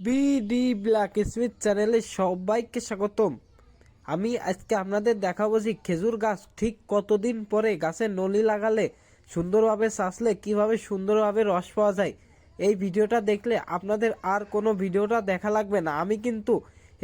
BD black Smith চ্যানেলে সবাইকে স্বাগতম। আমি আজকে আপনাদের দেখাবো যে খেজুর গাছ ঠিক কতদিন পরে গাছে নলি লাগালে সুন্দরভাবে চাষলে কীভাবে সুন্দরভাবে রস পাওয়া যায়। এই ভিডিওটা দেখলে আপনাদের আর কোনো ভিডিওটা দেখা লাগবে না। আমি কিন্তু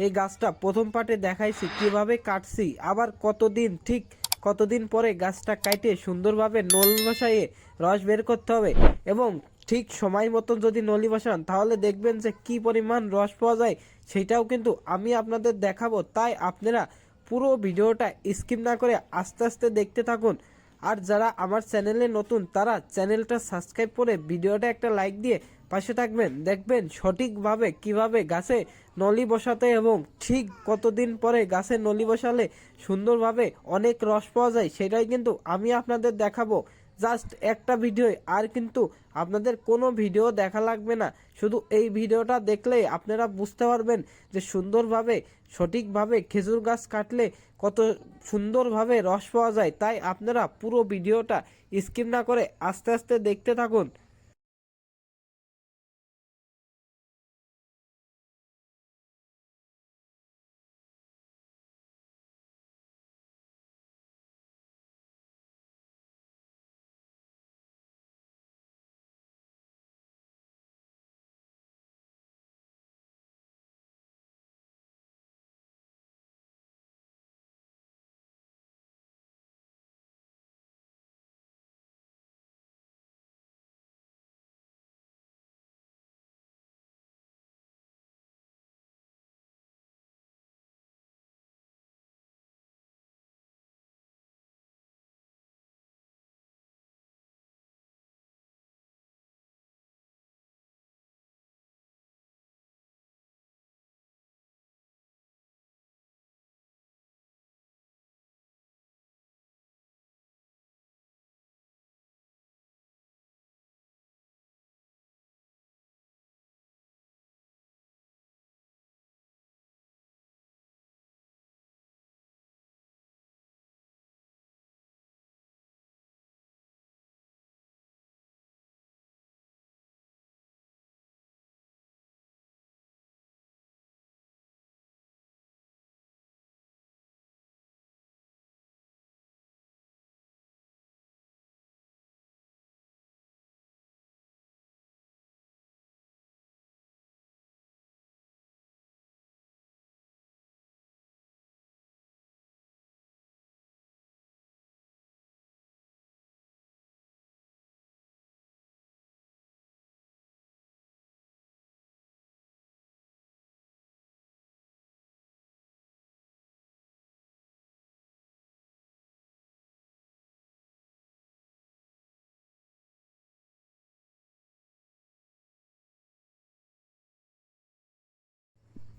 এই গাছটা প্রথম পার্টে দেখাইছি, কীভাবে কাটছি, আবার কতদিন, ঠিক কতদিন পরে গাছটা কাটে সুন্দরভাবে নল বসাইয়ে রস বের করতে হবে এবং ঠিক সময় মতন যদি নলি বসান, তাহলে দেখবেন যে কি পরিমাণ রস পাওয়া যায়, সেটাও কিন্তু আমি আপনাদের দেখাবো। তাই আপনারা পুরো ভিডিওটা স্কিপ না করে আস্তে আস্তে দেখতে থাকুন। আর যারা আমার চ্যানেলে নতুন, তারা চ্যানেলটা সাবস্ক্রাইব করে ভিডিওটা একটা লাইক দিয়ে পাশে থাকবেন। দেখবেন সঠিকভাবে কীভাবে গাছে নলি বসাতে এবং ঠিক কতদিন পরে গাছে নলি বসালে সুন্দরভাবে অনেক রস পাওয়া যায়, সেটাই কিন্তু আমি আপনাদের দেখাবো। জাস্ট একটা ভিডিও আর কিন্তু আপনাদের কোনো ভিডিও দেখা লাগবে না। শুধু এই ভিডিওটা দেখলেই আপনারা বুঝতে পারবেন যে সুন্দরভাবে, সঠিকভাবে খেজুর গাছ কাটলে কত সুন্দরভাবে রস পাওয়া যায়। তাই আপনারা পুরো ভিডিওটা স্কিপ না করে আস্তে আস্তে দেখতে থাকুন।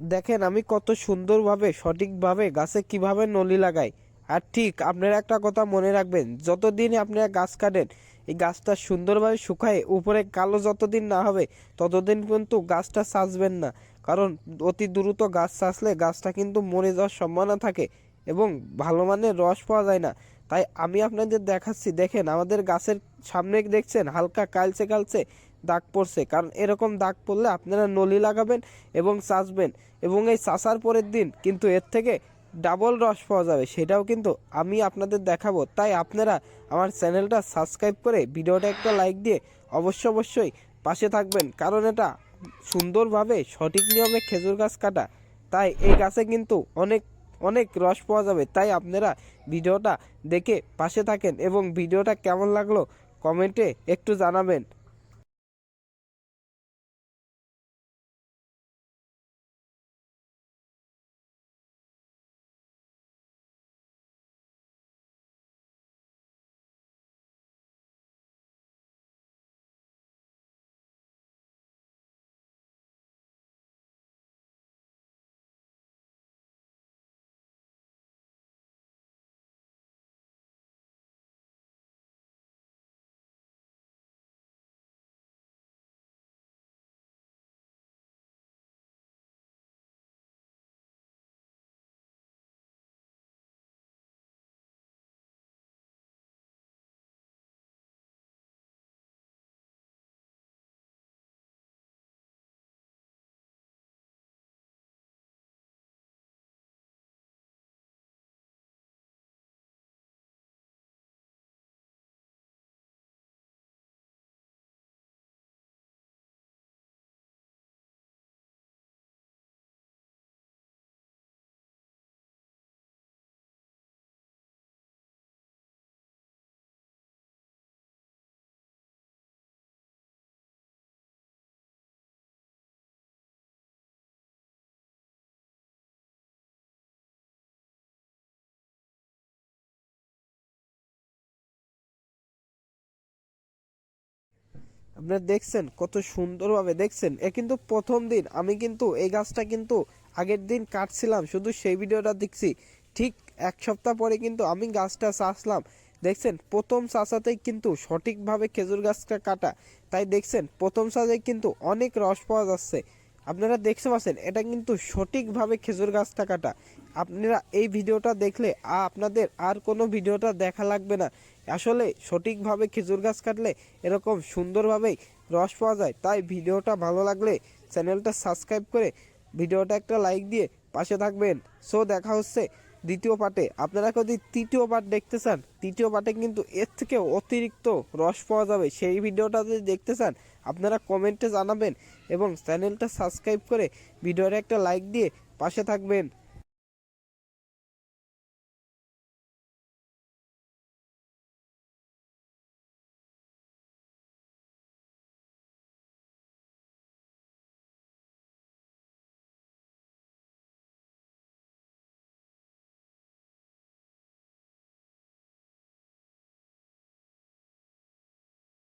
দেখেন, আমি কত সুন্দরভাবে, সঠিকভাবে গাছে কীভাবে নলি লাগাই। আর ঠিক আপনারা একটা কথা মনে রাখবেন, যতদিন আপনারা গাছ কাটেন, এই গাছটা সুন্দরভাবে শুকায়, উপরে কালো যতদিন না হবে, ততদিন কিন্তু গাছটা সাজবেন না। কারণ অতি দ্রুত গাছ সাজলে গাছটা কিন্তু মরে যাওয়ার সম্ভাবনা থাকে এবং ভালো মানের রস পাওয়া যায় না। তাই আমি আপনাদের দেখাচ্ছি, দেখেন আমাদের গাছের সামনে দেখছেন, হালকা কালচে কালচে দাগ পড়ছে। কারণ এরকম দাগ পড়লে আপনারা নলি লাগাবেন এবং চাষবেন এবং এই চাষার পরের দিন কিন্তু এর থেকে ডাবল রস পাওয়া যাবে। সেটাও কিন্তু আমি আপনাদের দেখাবো। তাই আপনারা আমার চ্যানেলটা সাবস্ক্রাইব করে ভিডিওটা একটা লাইক দিয়ে অবশ্য অবশ্যই পাশে থাকবেন। কারণ এটা সুন্দরভাবে সঠিক নিয়মে খেজুর গাছ কাটা। তাই এই গাছে কিন্তু অনেক অনেক রস পাওয়া যাবে। তাই আপনারা ভিডিওটা দেখে পাশে থাকেন এবং ভিডিওটা কেমন লাগল কমেন্টে একটু জানাবেন। আপনারা দেখছেন, কত সুন্দরভাবে দেখছেন। এ কিন্তু প্রথম দিন। আমি কিন্তু এই গাছটা কিন্তু আগের দিন কাটছিলাম, শুধু সেই ভিডিওটা দেখছি। ঠিক এক সপ্তাহ পরে কিন্তু আমি গাছটা চাষলাম। দেখছেন, প্রথম চাষাতেই কিন্তু সঠিকভাবে খেজুর গাছটা কাটা। তাই দেখছেন, প্রথম চাষে কিন্তু অনেক রস পাওয়া যাচ্ছে। আপনারা দেখতে পাচ্ছেন, এটা কিন্তু সঠিকভাবে খেজুর গাছটা কাটা আপনারা এই ভিডিওটা দেখলে আপনাদের আর কোনো ভিডিওটা দেখা লাগবে না। আসলে সঠিকভাবে খেজুর গাছ কাটলে এরকম সুন্দরভাবেই রস পাওয়া যায়। তাই ভিডিওটা ভালো লাগলে চ্যানেলটা সাবস্ক্রাইব করে ভিডিওটা একটা লাইক দিয়ে পাশে থাকবেন। সো দেখা হচ্ছে দ্বিতীয় পার্টে। আপনারা যদি তৃতীয় পার্ট দেখতে চান, তৃতীয় পার্টে কিন্তু এর থেকে অতিরিক্ত রস পাওয়া যাবে। সেই ভিডিওটা যদি দেখতে চান আপনারা কমেন্টে জানাবেন এবং চ্যানেলটা সাবস্ক্রাইব করে ভিডিওটা একটা লাইক দিয়ে পাশে থাকবেন।